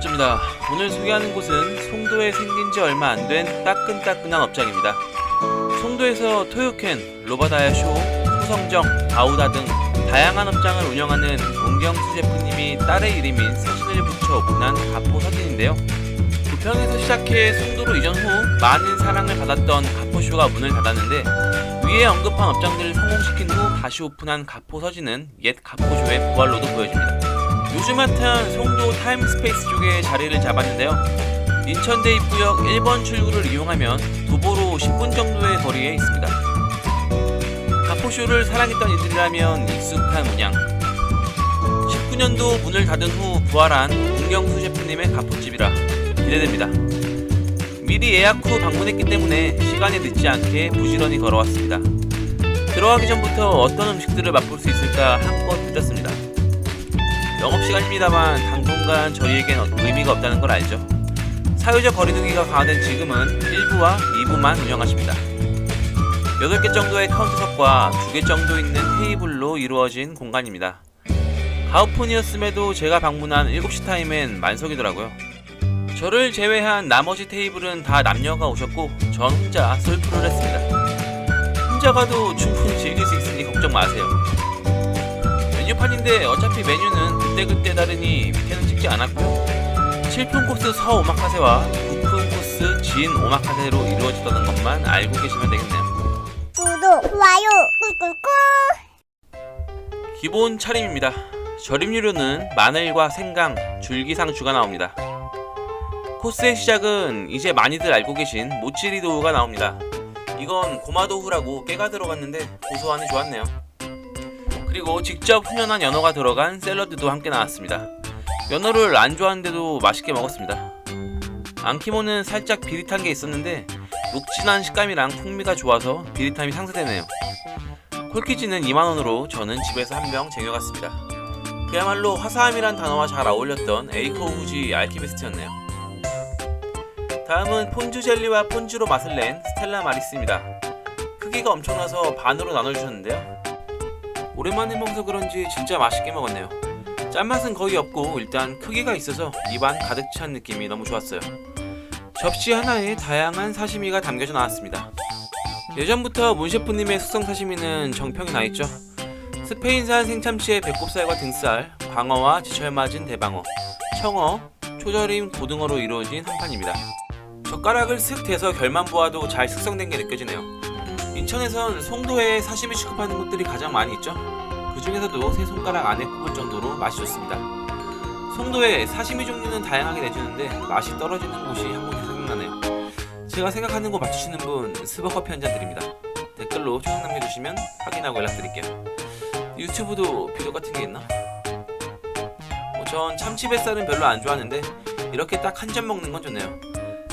번째입니다. 오늘 소개하는 곳은 송도에 생긴 지 얼마 안 된 따끈따끈한 업장입니다. 송도에서 토요캔, 로바다야 쇼, 소성정, 바우다 등 다양한 업장을 운영하는 문경수 셰프님이 딸의 이름인 서신을 붙여 오픈한 가포 서진인데요. 부평에서 시작해 송도로 이전 후 많은 사랑을 받았던 가포쇼가 문을 닫았는데 위에 언급한 업장들을 성공시킨 후 다시 오픈한 가포 서진은 옛 가포쇼의 부활로도 보여집니다. 요즘 핫한 송도 타임스페이스 쪽에 자리를 잡았는데요. 인천대 입구역 1번 출구를 이용하면 도보로 10분 정도의 거리에 있습니다. 가포쇼를 사랑했던 이들이라면 익숙한 문양. 19년도 문을 닫은 후 부활한 문경수 셰프님의 가포집이라 기대됩니다. 미리 예약 후 방문했기 때문에 시간이 늦지 않게 부지런히 걸어왔습니다. 들어가기 전부터 어떤 음식들을 맛볼 수 있을까 한껏 들렸습니다. 영업시간입니다만 당분간 저희에겐 의미가 없다는 걸 알죠. 사회적 거리두기가 강화된 지금은 1부와 2부만 운영하십니다. 8개 정도의 카운터석과 2개 정도 있는 테이블로 이루어진 공간입니다. 가오픈이었음에도 제가 방문한 7시 타임엔 만석이더라고요. 저를 제외한 나머지 테이블은 다 남녀가 오셨고 전 혼자 솔프를 했습니다. 혼자 가도 충분히 즐길 수 있으니 걱정 마세요. 메뉴판인데 어차피 메뉴는 그때그때 다르니 밑에는 찍지 않았고요. 7품 코스 서 오마카세와 9품 코스 진 오마카세로 이루어지다는 것만 알고 계시면 되겠네요. 구독, 좋아요, 꾹꾹꾹. 기본 차림입니다. 절임류로는 마늘과 생강, 줄기상추가 나옵니다. 코스의 시작은 이제 많이들 알고 계신 모찌리 도우가 나옵니다. 이건 고마도후라고 깨가 들어갔는데 고소하니 좋았네요. 그리고 직접 훈연한 연어가 들어간 샐러드도 함께 나왔습니다. 연어를 안 좋아하는데도 맛있게 먹었습니다. 안키모는 살짝 비릿한 게 있었는데 묵진한 식감이랑 풍미가 좋아서 비릿함이 상쇄되네요. 콜키지는 2만원으로 저는 집에서 한 병 쟁여갔습니다. 그야말로 화사함이란 단어와 잘 어울렸던 에이코 후지 알키미스트였네요. 다음은 폰주 젤리와 폰주로 맛을 낸 스텔라 마리스입니다. 크기가 엄청나서 반으로 나눠주셨는데요. 오랜만에 먹어서 그런지 진짜 맛있게 먹었네요. 짠맛은 거의 없고 일단 크기가 있어서 입안 가득 찬 느낌이 너무 좋았어요. 접시 하나에 다양한 사시미가 담겨져 나왔습니다. 예전부터 문 셰프님의 숙성 사시미는 정평이 나 있죠. 스페인산 생참치의 배꼽살과 등살, 광어와 지철 맞은 대방어, 청어, 초절임 고등어로 이루어진 한 판입니다. 젓가락을 슥 대서 결만 보아도 잘 숙성된 게 느껴지네요. 인천에선 송도에 사시미 취급하는 곳들이 가장 많이 있죠. 그 중에서도 세 손가락 안에 꼽을 정도로 맛이 좋습니다. 송도에 사시미 종류는 다양하게 내주는데 맛이 떨어지는 곳이 한 곳이 생각나네요. 제가 생각하는 거 맞추시는 분 스버 커피 한 잔 드립니다. 댓글로 초청 남겨주시면 확인하고 연락드릴게요. 유튜브도 비도 같은 게 있나? 뭐 전 참치 뱃살은 별로 안 좋아하는데 이렇게 딱 한 점 먹는 건 좋네요.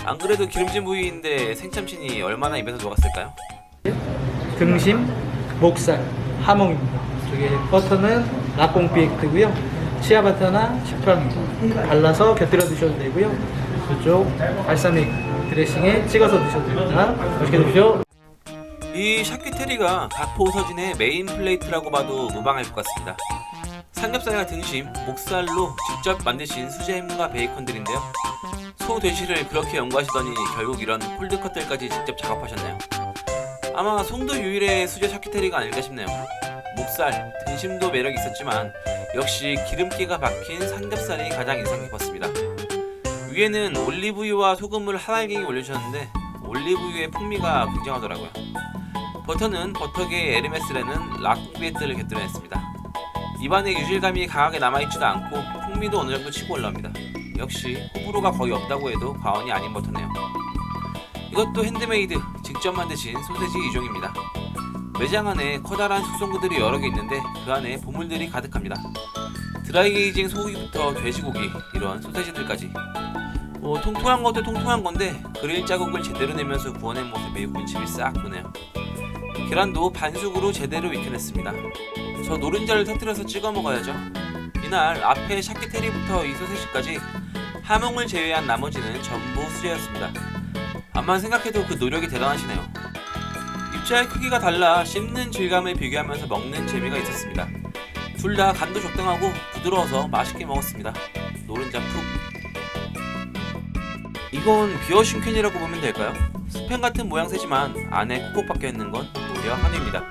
안 그래도 기름진 부위인데 생참치니 얼마나 입에서 녹았을까요? 등심, 목살, 하몽입니다. 저기 버터는 라꽁비엑트고요. 치아바타나 식초입니다. 발라서 곁들여 드셔도 되고요. 그쪽 발사믹 드레싱에 찍어서 드셔도 됩니다. 맛있게 드십시오. 이 샤키테리가 가포 서진의 메인 플레이트라고 봐도 무방할 것 같습니다. 삼겹살과 등심, 목살로 직접 만드신 수제햄과 베이컨들인데요. 소 돼지를 그렇게 연구하시더니 결국 이런 콜드컷들까지 직접 작업하셨네요. 아마 송도 유일의 수제 샤키테리가 아닐까 싶네요. 목살, 등심도 매력이 있었지만 역시 기름기가 박힌 삼겹살이 가장 인상 깊었습니다. 위에는 올리브유와 소금을 하나갱이 올려주셨는데 올리브유의 풍미가 굉장하더라고요. 버터는 버터계의 에르메스라는 라쿠비에트를 곁들여냈습니다. 입안에 유질감이 강하게 남아있지도 않고 풍미도 어느 정도 치고 올라옵니다. 역시 호불호가 거의 없다고 해도 과언이 아닌 버터네요. 이것도 핸드메이드, 직접 만드신 소세지 2종입니다. 매장 안에 커다란 숙성구들이 여러 개 있는데 그 안에 보물들이 가득합니다. 드라이게이징 소고기부터 돼지고기, 이런 소세지들까지. 뭐 통통한 것도 통통한 건데 그릴 자국을 제대로 내면서 구워낸 모습에 군침이 싹 도네요. 계란도 반숙으로 제대로 익혀냈습니다. 저 노른자를 터뜨려서 찍어 먹어야죠. 이날 앞에 샤키테리부터 이 소세지까지 하몽을 제외한 나머지는 전부 수제였습니다. 암만 생각해도 그 노력이 대단하시네요. 입자의 크기가 달라 씹는 질감을 비교하면서 먹는 재미가 있었습니다. 둘 다 간도 적당하고 부드러워서 맛있게 먹었습니다. 노른자 푹. 이건 비어싱 캔이라고 보면 될까요? 스팸 같은 모양새지만 안에 콕콕 박혀 있는 건 무려 한우입니다.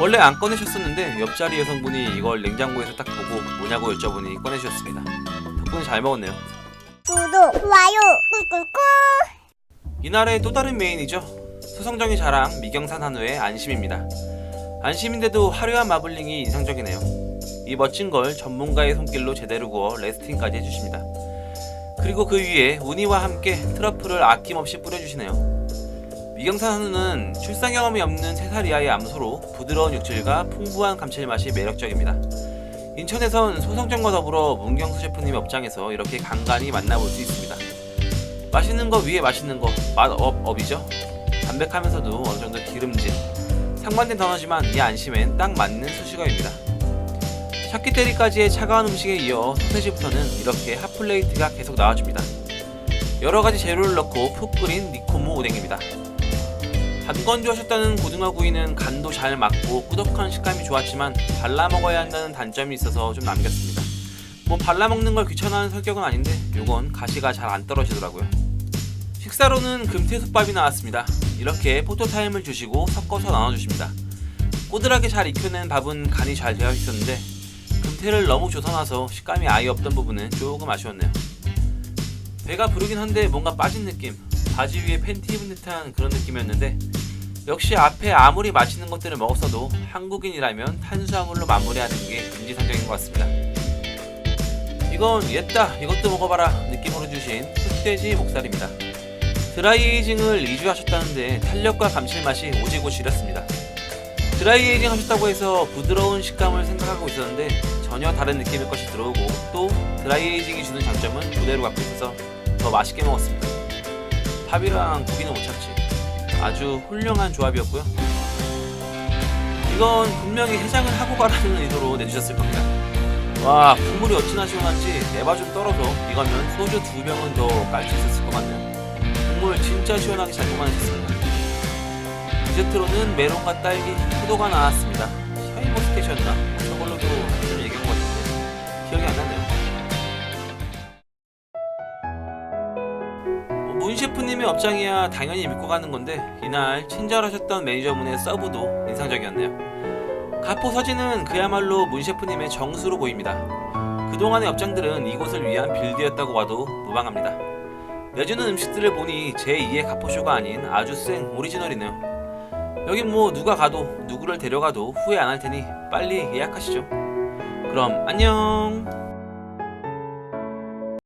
원래 안 꺼내셨었는데 옆자리 여성분이 이걸 냉장고에서 딱 보고 뭐냐고 여쭤보니 꺼내주셨습니다. 덕분에 잘 먹었네요. 구독, 좋아요, 꾹꾹꾹. 이날의 또 다른 메인이죠. 소성정의 자랑 미경산 한우의 안심입니다. 안심인데도 화려한 마블링이 인상적이네요. 이 멋진 걸 전문가의 손길로 제대로 구워 레스팅까지 해주십니다. 그리고 그 위에 우니와 함께 트러플을 아낌없이 뿌려주시네요. 미경산 한우는 출산 경험이 없는 3살 이하의 암소로 부드러운 육질과 풍부한 감칠맛이 매력적입니다. 인천에선 소성정과 더불어 문경수 셰프님 업장에서 이렇게 간간히 만나볼 수 있습니다. 맛있는 거 위에 맛있는 거 맛업 업이죠. 담백하면서도 어느 정도 기름진 상반된 단어지만 이 안심엔 딱 맞는 수식어입니다. 샤키테리까지의 차가운 음식에 이어 소세지부터는 이렇게 핫플레이트가 계속 나와줍니다. 여러 가지 재료를 넣고 푹 끓인 니코모 오뎅입니다. 반건조 하셨다는 고등어 구이는 간도 잘 맞고 꾸덕한 식감이 좋았지만 발라 먹어야 한다는 단점이 있어서 좀 남겼습니다. 뭐 발라 먹는 걸 귀찮아하는 성격은 아닌데 요건 가시가 잘 안 떨어지더라고요. 식사로는 금태솥밥이 나왔습니다. 이렇게 포토타임을 주시고 섞어서 나눠주십니다. 꼬들하게 잘 익혀낸 밥은 간이 잘 되어 있었는데 금태를 너무 조선화서 식감이 아예 없던 부분은 조금 아쉬웠네요. 배가 부르긴 한데 뭔가 빠진 느낌 바지 위에 팬티 입은 듯한 그런 느낌이었는데 역시 앞에 아무리 맛있는 것들을 먹었어도 한국인이라면 탄수화물로 마무리하는 게 인지상정인 것 같습니다. 이건 옛다 이것도 먹어봐라 느낌으로 주신 흑돼지 목살입니다. 드라이에이징을 2주 하셨다는데 탄력과 감칠맛이 오지고 지렸습니다. 드라이에이징 하셨다고 해서 부드러운 식감을 생각하고 있었는데 전혀 다른 느낌의 것이 들어오고 또 드라이에이징이 주는 장점은 그대로 갖고 있어서 더 맛있게 먹었습니다. 밥이랑 고기는 못 참지. 아주 훌륭한 조합이었고요. 이건 분명히 해장을 하고 가라는 의도로 내주셨을 겁니다. 와 국물이 어찌나 시원한지 내바 좀 떨어서 이거면 소주 두 병은 더 깔 수 있었을 것 같네요. 국물 진짜 시원하게 잘 뽑아내셨습니다. 디저트로는 메론과 딸기, 포도가 나왔습니다. 샤인머스켓이었나? 저걸로도 좀 얘기한 것 같은데 기억이 안 나네요. 뭐문 셰프님의 업장이야 당연히 믿고 가는 건데 이날 친절하셨던 매니저분의 서브도 인상적이었네요. 가포 서진은 그야말로 문 셰프님의 정수로 보입니다. 그동안의 업장들은 이곳을 위한 빌드였다고 봐도 무방합니다. 내주는 음식들을 보니 제2의 가포쇼가 아닌 아주 생 오리지널이네요. 여긴 뭐 누가 가도 누구를 데려가도 후회 안 할 테니 빨리 예약하시죠. 그럼 안녕.